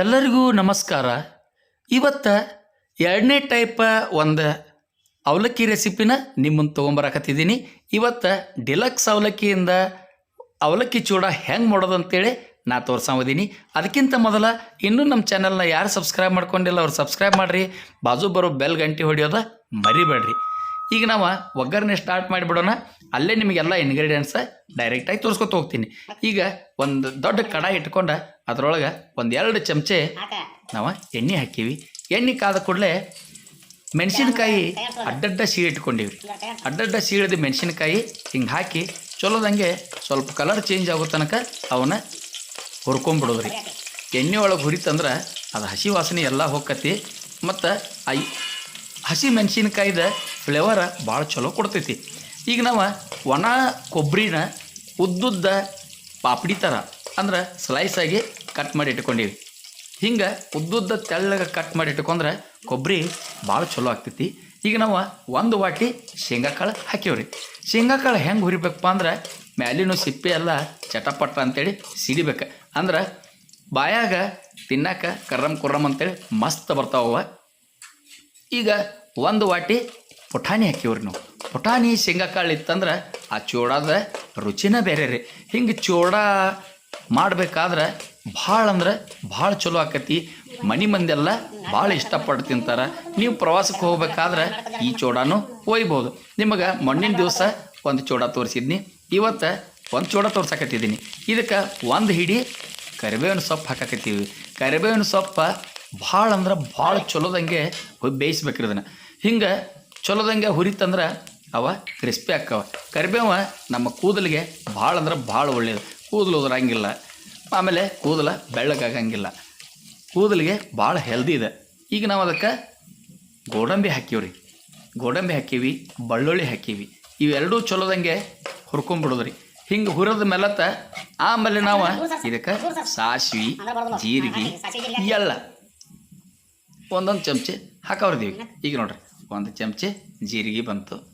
ಎಲ್ಲರಿಗೂ ನಮಸ್ಕಾರ. ಇವತ್ತು ಎರಡನೇ ಟೈಪ ಒಂದು ಅವಲಕ್ಕಿ ರೆಸಿಪಿನ ನಿಮ್ಮನ್ನು ತೊಗೊಂಬರಕತ್ತಿದ್ದೀನಿ. ಇವತ್ತು ಡಿಲಕ್ಸ್ ಅವಲಕ್ಕಿಯಿಂದ ಅವಲಕ್ಕಿ ಚೂಡ ಹೆಂಗೆ ಮಾಡೋದು ಅಂತೇಳಿ ನಾ ತೋರ್ಸಿದ್ದೀನಿ ಅದಕ್ಕಿಂತ ಮೊದಲ ಇನ್ನೂ ನಮ್ಮ ಚಾನಲ್ನ ಯಾರು ಸಬ್ಸ್ಕ್ರೈಬ್ ಮಾಡ್ಕೊಂಡಿಲ್ಲ ಅವ್ರು ಸಬ್ಸ್ಕ್ರೈಬ್ ಮಾಡಿರಿ. ಬಾಜು ಬರೋ ಬೆಲ್ ಗಂಟೆ ಹೊಡಿಯೋದ ಮರಿಬೇಡ್ರಿ. ಈಗ ನಾವು ಒಗ್ಗರಣೆ ಸ್ಟಾರ್ಟ್ ಮಾಡಿಬಿಡೋಣ. ಅಲ್ಲೇ ನಿಮಗೆಲ್ಲ ಇಂಗ್ರೀಡಿಯೆಂಟ್ಸ್ ಡೈರೆಕ್ಟಾಗಿ ತೋರಿಸ್ಕೊತ ಹೋಗ್ತೀನಿ. ಈಗ ಒಂದು ದೊಡ್ಡ ಕಡಾಯಿ ಇಟ್ಕೊಂಡು ಅದರೊಳಗೆ ಒಂದು ಎರಡು ಚಮಚೆ ನಾವು ಎಣ್ಣೆ ಹಾಕೀವಿ. ಎಣ್ಣೆ ಕಾದ ಕೂಡಲೇ ಮೆಣಸಿನಕಾಯಿ ಅಡ್ಡಡ್ಡ ಸೀಳು ಇಟ್ಕೊಂಡಿವಿ ಅಡ್ಡಡ್ಡ ಸೀಳಿದ ಮೆಣಸಿನಕಾಯಿ ಹಿಂಗೆ ಹಾಕಿ ಚಲೋದಂಗೆ ಸ್ವಲ್ಪ ಕಲರ್ ಚೇಂಜ್ ಆಗೋ ತನಕ ಅವನ್ನ ಹುರ್ಕೊಂಬಿಡೋದ್ರಿ. ಎಣ್ಣೆ ಒಳಗೆ ಹುರಿತಂದ್ರೆ ಅದು ಹಸಿ ವಾಸನೆ ಎಲ್ಲ ಹೋಗತಿ ಮತ್ತು ಐ ಹಸಿ ಮೆಣಸಿನ್ಕಾಯ್ದ ಫ್ಲೇವರ ಭಾಳ ಚಲೋ ಕೊಡ್ತೈತಿ. ಈಗ ನಾವು ಒಣ ಕೊಬ್ಬರಿನ ಉದ್ದುದ್ದ ಪಾಪಡಿ ಥರ ಅಂದ್ರೆ ಸ್ಲೈಸಾಗಿ ಕಟ್ ಮಾಡಿ ಇಟ್ಕೊಂಡೀವಿ. ಹಿಂಗೆ ಉದ್ದುದ್ದ ತೆಳ್ಳಗೆ ಕಟ್ ಮಾಡಿ ಇಟ್ಕೊಂಡ್ರೆ ಕೊಬ್ಬರಿ ಭಾಳ ಚಲೋ ಆಗ್ತೈತಿ. ಈಗ ನಾವು ಒಂದು ವಾಟಿ ಶೇಂಗಾಕಾಳು ಹಾಕಿವ್ರಿ ಶೇಂಗಾಕಾಳು ಹೆಂಗೆ ಹುರಿಬೇಕಪ್ಪ ಅಂದ್ರೆ ಮ್ಯಾಲಿನ ಸಿಪ್ಪೆ ಎಲ್ಲ ಚಟಪಟ ಅಂತೇಳಿ ಸಿಡಿಬೇಕು. ಅಂದ್ರೆ ಬಾಯಾಗ ತಿನ್ನಾಕ ಕರ್ರಮ್ ಕುರ್ರಮ್ ಅಂತೇಳಿ ಮಸ್ತ್ ಬರ್ತಾವ ಈಗ ಒಂದು ವಾಟಿ ಪುಟಾಣಿ ಹಾಕಿವ್ರಿ ನಾವು. ಪುಟಾಣಿ ಶೇಂಗಾಕಾಳು ಇತ್ತಂದ್ರೆ ಆ ಚೂಡಾದ ರುಚಿನ ಬೇರೆ ರೀ. ಹಿಂಗೆ ಚೂಡ ಮಾಡಬೇಕಾದ್ರೆ ಭಾಳ ಅಂದ್ರೆ ಭಾಳ ಚಲೋ ಆಕತಿ. ಮನೆ ಮಂದೆಲ್ಲ ಭಾಳ ಇಷ್ಟಪಟ್ಟು ತಿಂತಾರೆ. ನೀವು ಪ್ರವಾಸಕ್ಕೆ ಹೋಗ್ಬೇಕಾದ್ರೆ ಈ ಚೂಡಾನು ಒಯ್ಬೋದು. ನಿಮಗೆ ಮಣ್ಣಿನ ದಿವಸ ಒಂದು ಚೂಡ ತೋರಿಸಿದ್ನಿ. ಇವತ್ತು ಒಂದು ಚೂಡ ತೋರ್ಸಕತ್ತಿದ್ದೀನಿ. ಇದಕ್ಕೆ ಒಂದು ಹಿಡಿ ಕರಿಬೇವಿನ ಸೊಪ್ಪು ಹಾಕಕತ್ತೀವಿ. ಕರಿಬೇವಿನ ಸೊಪ್ಪು ಭಾಳ ಅಂದ್ರೆ ಭಾಳ ಚಲೋದಂಗೆ ಬೇಯಿಸ್ಬೇಕ್ರಿ ಅದನ್ನು ಹಿಂಗೆ ಚಲೋದಂಗೆ ಹುರಿತಂದ್ರೆ ಅವ ಕ್ರಿಸ್ಪಿ ಆಕ್ಕವ ಕರಿಬೇವ ನಮ್ಮ ಕೂದಲಿಗೆ ಭಾಳ ಅಂದ್ರೆ ಭಾಳ ಒಳ್ಳೆಯದು ಕೂದಲು ಉದುರಂಗಿಲ್ಲ. ಆಮೇಲೆ ಕೂದಲ ಬೆಳ್ಳಗಾಗಂಗಿಲ್ಲ. ಕೂದಲಿಗೆ ಭಾಳ ಹೆಲ್ದಿ ಇದೆ. ಈಗ ನಾವು ಅದಕ್ಕೆ ಗೋಡಂಬಿ ಹಾಕೀವ್ರಿ. ಗೋಡಂಬಿ ಹಾಕೀವಿ, ಬಳ್ಳುಳ್ಳಿ ಹಾಕೀವಿ. ಇವೆರಡೂ ಚಲೋದಂಗೆ ಹುರ್ಕೊಂಬಿಡೋದ್ರಿ. ಹಿಂಗೆ ಹುರಿದ ಮೇಲತ್ತ ಆಮೇಲೆ ನಾವು ಇದಕ್ಕೆ ಸಾಸಿವೆ, ಜೀರಿಗೆ, ಎಲ್ಲ. ಒಂದೊಂದು ಚಮಚೆ ಹಾಕವ್ರದೀವಿ. ಈಗ ನೋಡ್ರಿ, ಒಂದು ಚಮಚೆ ಜೀರಿಗೆ ಬಂತು,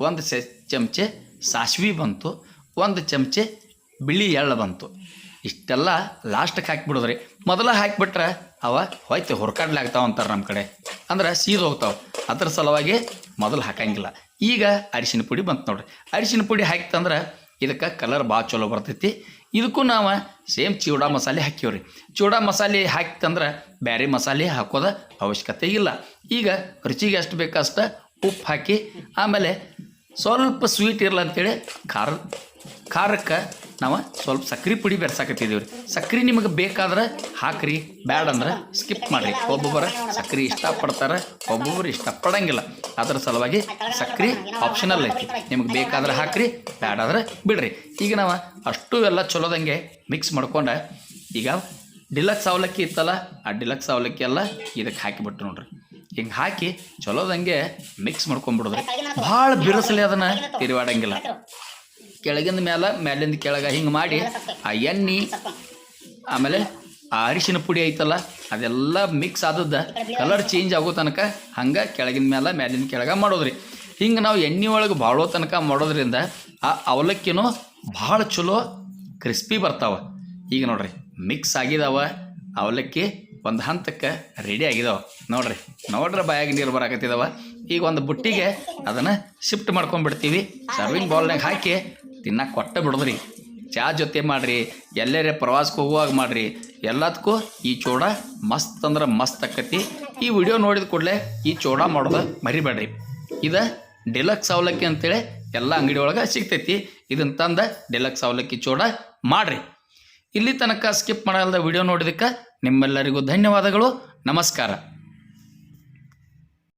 ಒಂದು ಸ, ಚಮಚೆ ಸಾಸ್ವಿ ಬಂತು, ಒಂದು ಚಮಚೆ ಬಿಳಿ ಎಳ್ಳು ಬಂತು. ಇಷ್ಟೆಲ್ಲ ಲಾಸ್ಟಕ್ಕೆ ಹಾಕಿಬಿಡೋದ್ರಿ. ಮೊದಲ ಹಾಕಿಬಿಟ್ರೆ ಅವ ಹೋಯ್ತು ಹುರ್ಕಾಡ್ಲಾಗ್ತಾವ ಅಂತಾರೆ ನಮ್ಮ ಕಡೆ. ಅಂದ್ರೆ ಹೋಗ್ತಾವೆ. ಅದ್ರ ಸಲುವಾಗಿ ಮೊದಲು ಹಾಕಂಗಿಲ್ಲ. ಈಗ ಅರಿಶಿನ ಪುಡಿ ಬಂತು ನೋಡ್ರಿ. ಅರಿಶಿನ ಪುಡಿ ಹಾಕಿತಂದ್ರೆ ಇದಕ್ಕೆ ಕಲರ್ ಭಾಳ ಚಲೋ ಬರ್ತೈತಿ. ಇದಕ್ಕೂ ನಾವು ಸೇಮ್ ಚೂಡಾ ಮಸಾಲೆ ಹಾಕಿವ್ರಿ ಚೂಡಾ ಮಸಾಲೆ ಹಾಕಿತಂದ್ರೆ ಬೇರೆ ಮಸಾಲೆ ಹಾಕೋದ ಅವಶ್ಯಕತೆ ಇಲ್ಲ. ಈಗ ರುಚಿಗೆ ಎಷ್ಟು ಬೇಕಷ್ಟು ಉಪ್ಪು ಹಾಕಿ, ಆಮೇಲೆ ಸ್ವಲ್ಪ ಸ್ವೀಟ್ ಇರಲ್ಲ ಅಂತೇಳಿ ಖಾರ, ಖಾರಕ್ಕೆ ನಾವು ಸ್ವಲ್ಪ ಸಕ್ರೆ ಪುಡಿ ಬೆರ್ಸಾಕತ್ತಿದ್ದೀವಿ ರೀ ಸಕ್ರೆ ನಿಮಗೆ ಬೇಕಾದ್ರೆ ಹಾಕ್ರಿ ಬ್ಯಾಡ ಅಂದ್ರೆ ಸ್ಕಿಪ್ ಮಾಡಿರಿ. ಒಬ್ಬೊಬ್ಬರು ಸಕ್ರೆ ಇಷ್ಟಪಡ್ತಾರೆ, ಒಬ್ಬೊಬ್ಬರು ಇಷ್ಟಪಡಂಗಿಲ್ಲ. ಅದರ ಸಲುವಾಗಿ ಸಕ್ರೆ ಆಪ್ಷನಲ್ ಐತಿ. ನಿಮಗೆ ಬೇಕಾದ್ರೆ ಹಾಕ್ರಿ, ಬ್ಯಾಡಾದ್ರೆ ಬಿಡ್ರಿ. ಈಗ ನಾವು ಅಷ್ಟು ಎಲ್ಲ ಚಲೋದಂಗೆ ಮಿಕ್ಸ್ ಮಾಡ್ಕೊಂಡು ಈಗ ಡಿಲಕ್ಸ್ ಅವಲಕ್ಕಿ ಇತ್ತಲ್ಲ, ಆ ಡಿಲಕ್ಸ್ ಅವಲಕ್ಕಿ ಎಲ್ಲ ಇದಕ್ಕೆ ಹಾಕಿಬಿಟ್ರು ನೋಡ್ರಿ. ಹಿಂಗೆ ಹಾಕಿ ಚಲೋದಂಗೆ ಮಿಕ್ಸ್ ಮಾಡ್ಕೊಂಡ್ಬಿಡೋದ್ರಿ. ಭಾಳ ಬಿರುಸಲಿ ಅದನ್ನು ತಿರುವಾಡಂಗಿಲ್ಲ. ಕೆಳಗಿಂದ ಮೇಲೆ ಮೇಲಿಂದ ಕೆಳಗೆ ಹಿಂಗೆ ಮಾಡಿ ಆ ಎಣ್ಣೆ, ಆಮೇಲೆ ಅರಿಶಿನ ಪುಡಿ ಐತಲ್ಲ, ಅದೆಲ್ಲ ಮಿಕ್ಸ್ ಆದದ್ದ ಕಲರ್ ಚೇಂಜ್ ಆಗೋ ತನಕ ಹಂಗೆ ಕೆಳಗಿನ ಮೇಲೆ ಮೇಲಿನ ಕೆಳಗೆ ಮಾಡೋದ್ರಿ. ಹಿಂಗೆ ನಾವು ಎಣ್ಣೆ ಒಳಗೆ ಬಾಳೋ ತನಕ ಮಾಡೋದ್ರಿಂದ ಆ ಅವಲಕ್ಕಿನೂ ಭಾಳ ಚಲೋ ಕ್ರಿಸ್ಪಿ ಬರ್ತಾವ. ಈಗ ನೋಡ್ರಿ ಮಿಕ್ಸ್ ಆಗಿದಾವ, ಅವಲಕ್ಕಿ ಒಂದು ಹಂತಕ್ಕೆ ರೆಡಿ ಆಗಿದಾವ. ನೋಡ್ರಿ ನೋಡ್ರಿ ಬಾಯಾಗಿ ನೀರು ಬರಾಕತ್ತಿದಾವ. ಈಗ ಒಂದು ಬುಟ್ಟಿಗೆ ಅದನ್ನು ಶಿಫ್ಟ್ ಮಾಡ್ಕೊಂಡ್ಬಿಡ್ತೀವಿ. ಸರ್ವಿಂಗ್ ಬೌಲ್ನಾಗ ಹಾಕಿ ತಿನ್ನಕ್ಕೆ ಕೊಟ್ಟ ಬಿಡದ್ರಿ. ಚಾ ಜೊತೆ ಮಾಡಿರಿ, ಎಲ್ಲರೇ ಪ್ರವಾಸಕ್ಕೆ ಹೋಗುವಾಗ ಮಾಡಿರಿ. ಎಲ್ಲದಕ್ಕೂ ಈ ಚೂಡ ಮಸ್ತ್ ಅಂದ್ರೆ ಮಸ್ತ್ ಆಕತಿ. ಈ ವಿಡಿಯೋ ನೋಡಿದ ಕೂಡಲೇ ಈ ಚೂಡ ಮಾಡೋದು ಮರಿಬೇಡ್ರಿ. ಇದು ಡಿಲಕ್ಸ್ ಅವಲಕ್ಕಿ ಅಂತೇಳಿ ಎಲ್ಲ ಅಂಗಡಿ ಒಳಗೆ ಸಿಗ್ತೈತಿ. ಇದನ್ನ ತಂದ ಡಿಲಕ್ಸ್ ಅವಲಕ್ಕಿ ಚೂಡ ಮಾಡಿರಿ. ಇಲ್ಲಿ ತನಕ ಸ್ಕಿಪ್ ಮಾಡಲ್ದ ವಿಡಿಯೋ ನೋಡಿದಕ್ಕೆ ನಿಮ್ಮೆಲ್ಲರಿಗೂ ಧನ್ಯವಾದಗಳು. ನಮಸ್ಕಾರ.